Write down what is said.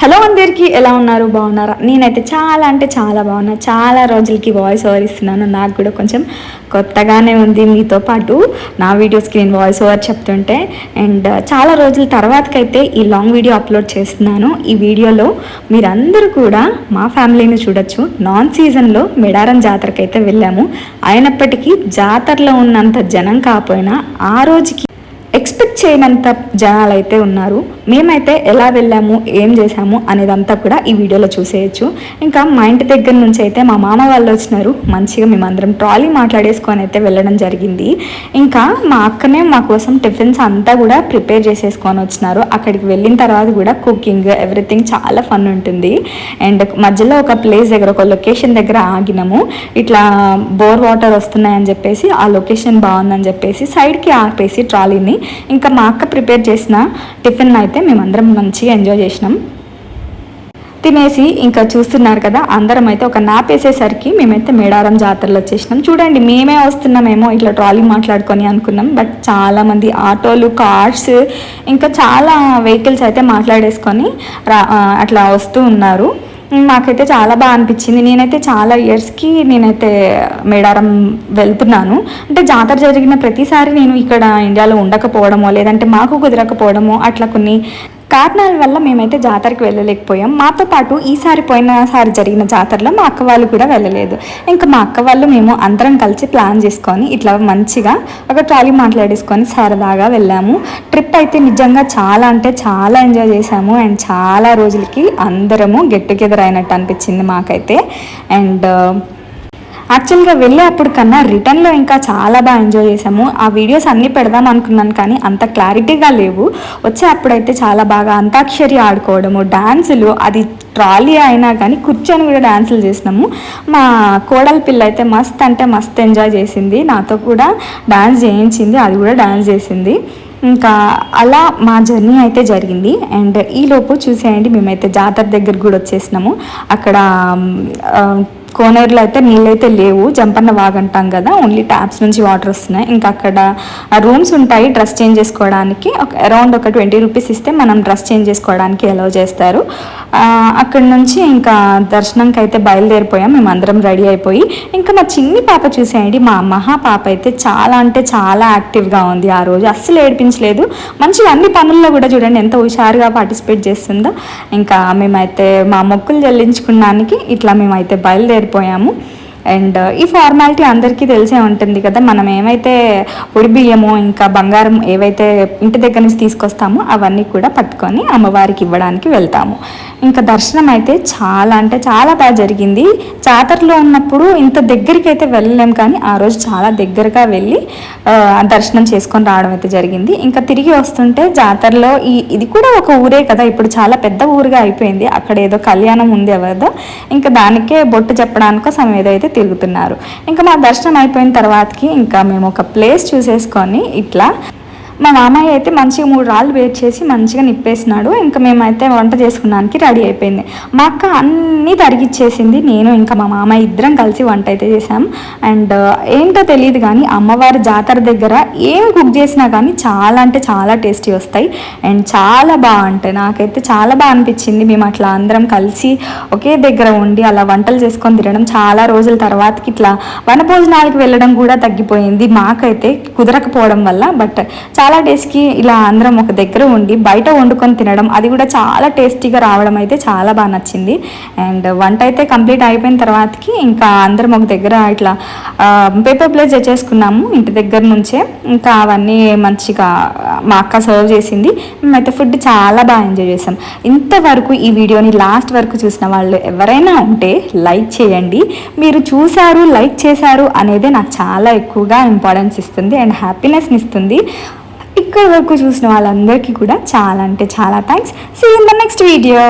Hello అందరికీ ఎలా ఉన్నారు? బాగున్నారా? నేనైతే చాలా అంటే చాలా బాగున్నా. చాలా రోజులకి వాయిస్ ఓవర్ ఇస్తున్నాను. నాకు కూడా కొంచెం కొత్తగానే ఉంది మీతో పాటు నా వీడియోస్కి నేను వాయిస్ ఓవర్ చెప్తుంటే. అండ్ చాలా రోజుల తర్వాతకైతే ఈ లాంగ్ వీడియో అప్లోడ్ చేస్తున్నాను. ఈ వీడియోలో మీరందరూ కూడా మా ఫ్యామిలీని చూడొచ్చు. నాన్ సీజన్లో మెడారం జాతరకైతే వెళ్ళాము. అయినప్పటికీ జాతరలో ఉన్నంత జనం కాకపోయినా ఆ రోజుకి ఎక్స్పెక్ట్ చేయనంత జనాలు అయితే ఉన్నారు. మేమైతే ఎలా వెళ్ళాము ఏం చేసాము అనేదంతా కూడా ఈ వీడియోలో చూసేయచ్చు. ఇంకా మా ఇంటి దగ్గర నుంచి అయితే మా మామ వాళ్ళు వచ్చినారు. మంచిగా మేమందరం ట్రాలీ మాట్లాడేసుకొని అయితే వెళ్ళడం జరిగింది. ఇంకా మా అక్కనే మా కోసం టిఫిన్స్ అంతా కూడా ప్రిపేర్ చేసేసుకొని వచ్చినారు. అక్కడికి వెళ్ళిన తర్వాత కూడా కుకింగ్ ఎవ్రీథింగ్ చాలా ఫన్ ఉంటుంది. అండ్ మధ్యలో ఒక ప్లేస్ దగ్గర ఒక లొకేషన్ దగ్గర ఆగినాము. ఇట్లా బోర్ వాటర్ వస్తున్నాయని చెప్పేసి ఆ లొకేషన్ బాగుందని చెప్పేసి సైడ్కి ఆపేసి ట్రాలీని ఇంకా మా అక్క ప్రిపేర్ చేసిన టిఫిన్ అయితే మేమందరం మంచిగా ఎంజాయ్ చేసినాం. తినేసి ఇంకా చూస్తున్నారు కదా అందరం అయితే ఒక నాప్ వేసేసరికి మేమైతే మేడారం జాతరలో వచ్చేసినాం. చూడండి మేమే వస్తున్నామేమో ఇట్లా ట్రాలీ మాట్లాడుకొని అనుకున్నాం బట్ చాలామంది ఆటోలు కార్స్ ఇంకా చాలా వెహికల్స్ అయితే మాట్లాడేసుకొని రా అట్లా వస్తూ ఉన్నారు. మాకైతే చాలా బాగా అనిపించింది. నేనైతే చాలా ఇయర్స్కి నేనైతే మేడారం వెళ్తున్నాను. అంటే జాతర జరిగిన ప్రతిసారి నేను ఇక్కడ ఇండియాలో ఉండకపోవడమో లేదంటే మాకు కుదరకపోవడమో అట్లా కొన్ని కారణాల వల్ల మేమైతే జాతరకి వెళ్ళలేకపోయాం. మాతో పాటు ఈసారి పోయినసారి జరిగిన జాతరలో మా అక్క వాళ్ళు కూడా వెళ్ళలేదు. ఇంకా మా అక్క వాళ్ళు మేము అందరం కలిసి ప్లాన్ చేసుకొని ఇట్లా మంచిగా ఒక ట్రాలీ మాట్లాడేసుకొని సరదాగా వెళ్ళాము. ట్రిప్ అయితే నిజంగా చాలా అంటే చాలా ఎంజాయ్ చేసాము అండ్ చాలా రోజులకి అందరము గెట్ టుగెదర్ అయినట్టు అనిపించింది మాకైతే. అండ్ యాక్చువల్గా వెళ్ళే అప్పుడు కన్నా రిటర్న్లో ఇంకా చాలా బాగా ఎంజాయ్ చేసాము ఆ వీడియోస్ అన్నీ పెడదాం అనుకున్నాను కానీ అంత క్లారిటీగా లేవు. వచ్చే అప్పుడైతే చాలా బాగా అంతాక్షరి ఆడుకోవడము డాన్సులు అది ట్రాలీ అయినా కానీ కూర్చొని కూడా డాన్సులు చేసినాము. మా కోడల పిల్ల అయితే మస్త్ అంటే మస్త్ ఎంజాయ్ చేసింది. నాతో కూడా డాన్స్ చేయించింది అది కూడా డాన్స్ చేసింది. ఇంకా అలా మా జర్నీ అయితే జరిగింది. అండ్ ఈలోపు చూసేయండి మేమైతే జాతర దగ్గర కూడా వచ్చేసినాము. అక్కడ కోనేరులో అయితే నీళ్ళైతే లేవు జంపన్న వాగంటాం కదా ఓన్లీ ట్యాప్స్ నుంచి వాటర్ వస్తున్నాయి. ఇంకా అక్కడ రూమ్స్ ఉంటాయి డ్రెస్ చేంజ్ చేసుకోవడానికి. ఒక అరౌండ్ ఒక ట్వంటీ రూపీస్ ఇస్తే మనం డ్రెస్ చేంజ్ చేసుకోవడానికి అలౌ చేస్తారు. అక్కడ నుంచి ఇంకా దర్శనంకి అయితే బయలుదేరిపోయాం. మేము అందరం రెడీ అయిపోయి ఇంకా మా చిన్ని పాప చూసేయండి. మా మహా పాప అయితే చాలా అంటే చాలా యాక్టివ్గా ఉంది ఆ రోజు. అస్సలు ఏడిపించలేదు. మంచిగా అన్ని పనుల్లో కూడా చూడండి ఎంత హుషారుగా పార్టిసిపేట్ చేస్తుందో. ఇంకా మేమైతే మా మొక్కులు చెల్లించుకున్నానికి ఇట్లా మేమైతే బయలుదేరిపోయాము. అండ్ ఈ ఫార్మాలిటీ అందరికీ తెలిసే ఉంటుంది కదా మనం ఏమైతే పొడి బియ్యము ఇంకా బంగారం ఏవైతే ఇంటి దగ్గర నుంచి తీసుకొస్తామో అవన్నీ కూడా పట్టుకొని అమ్మవారికి ఇవ్వడానికి వెళ్తాము. ఇంకా దర్శనం అయితే చాలా అంటే చాలా బాగా జరిగింది. జాతరలో ఉన్నప్పుడు ఇంత దగ్గరికి అయితే వెళ్ళలేం కానీ ఆ రోజు చాలా దగ్గరగా వెళ్ళి దర్శనం చేసుకొని రావడం అయితే జరిగింది. ఇంకా తిరిగి వస్తుంటే జాతరలో ఈ ఇది కూడా ఒక ఊరే కదా ఇప్పుడు చాలా పెద్ద ఊరుగా అయిపోయింది. అక్కడ ఏదో కళ్యాణం ఉంది ఎవరిదో. ఇంకా దానికే బొట్టు చెప్పడానికో సమయం ఏదో అయితే తిరుగుతున్నారు. ఇంకా మా దర్శనం అయిపోయిన తర్వాతకి ఇంకా మేము ఒక ప్లేస్ చూసేసుకొని ఇట్లా మా మామయ్య అయితే మంచిగా మూడు రాళ్ళు వేట్ చేసి మంచిగా నిప్పేసినాడు. ఇంకా మేమైతే వంట చేసుకున్నానికి రెడీ అయిపోయింది. మా అక్క అన్నీ తరిగిచ్చేసింది. నేను ఇంకా మా మామయ్య ఇద్దరం కలిసి వంట అయితే చేసాం అండ్ ఏంటో తెలియదు కానీ అమ్మవారి జాతర దగ్గర ఏం కుక్ చేసినా కానీ చాలా అంటే చాలా టేస్టీ వస్తాయి. అండ్ చాలా బాగుంటాయి. నాకైతే చాలా బాగా అనిపించింది. మేము అట్లా అందరం కలిసి ఒకే దగ్గర ఉండి అలా వంటలు చేసుకొని తినడం చాలా రోజుల తర్వాతకి ఇట్లా వనభోజనాలకు వెళ్ళడం కూడా తగ్గిపోయింది. మాకైతే కుదరకపోవడం వల్ల. బట్ చాలా డేస్కి ఇలా అందరం ఒక దగ్గర ఉండి బయట వండుకొని తినడం అది కూడా చాలా టేస్టీగా రావడం అయితే చాలా బాగా నచ్చింది. అండ్ వంట అయితే కంప్లీట్ అయిపోయిన తర్వాతకి ఇంకా అందరం ఒక దగ్గర ఇట్లా పేపర్ ప్లేస్ చేసుకున్నాము ఇంటి దగ్గర నుంచే. ఇంకా అవన్నీ మంచిగా మా అక్క సర్వ్ చేసింది. మేమైతే ఫుడ్ చాలా బాగా ఎంజాయ్ చేసాం. ఇంతవరకు ఈ వీడియోని లాస్ట్ వరకు చూసిన వాళ్ళు ఎవరైనా ఉంటే లైక్ చేయండి. మీరు చూశారు లైక్ చేశారు అనేదే నాకు చాలా ఎక్కువగా ఇంపార్టెన్స్ ఇస్తుంది అండ్ హ్యాపీనెస్ని ఇస్తుంది. ఇక్కడ వరకు చూసిన వాళ్ళందరికీ కూడా చాలా అంటే చాలా thanks see in the next video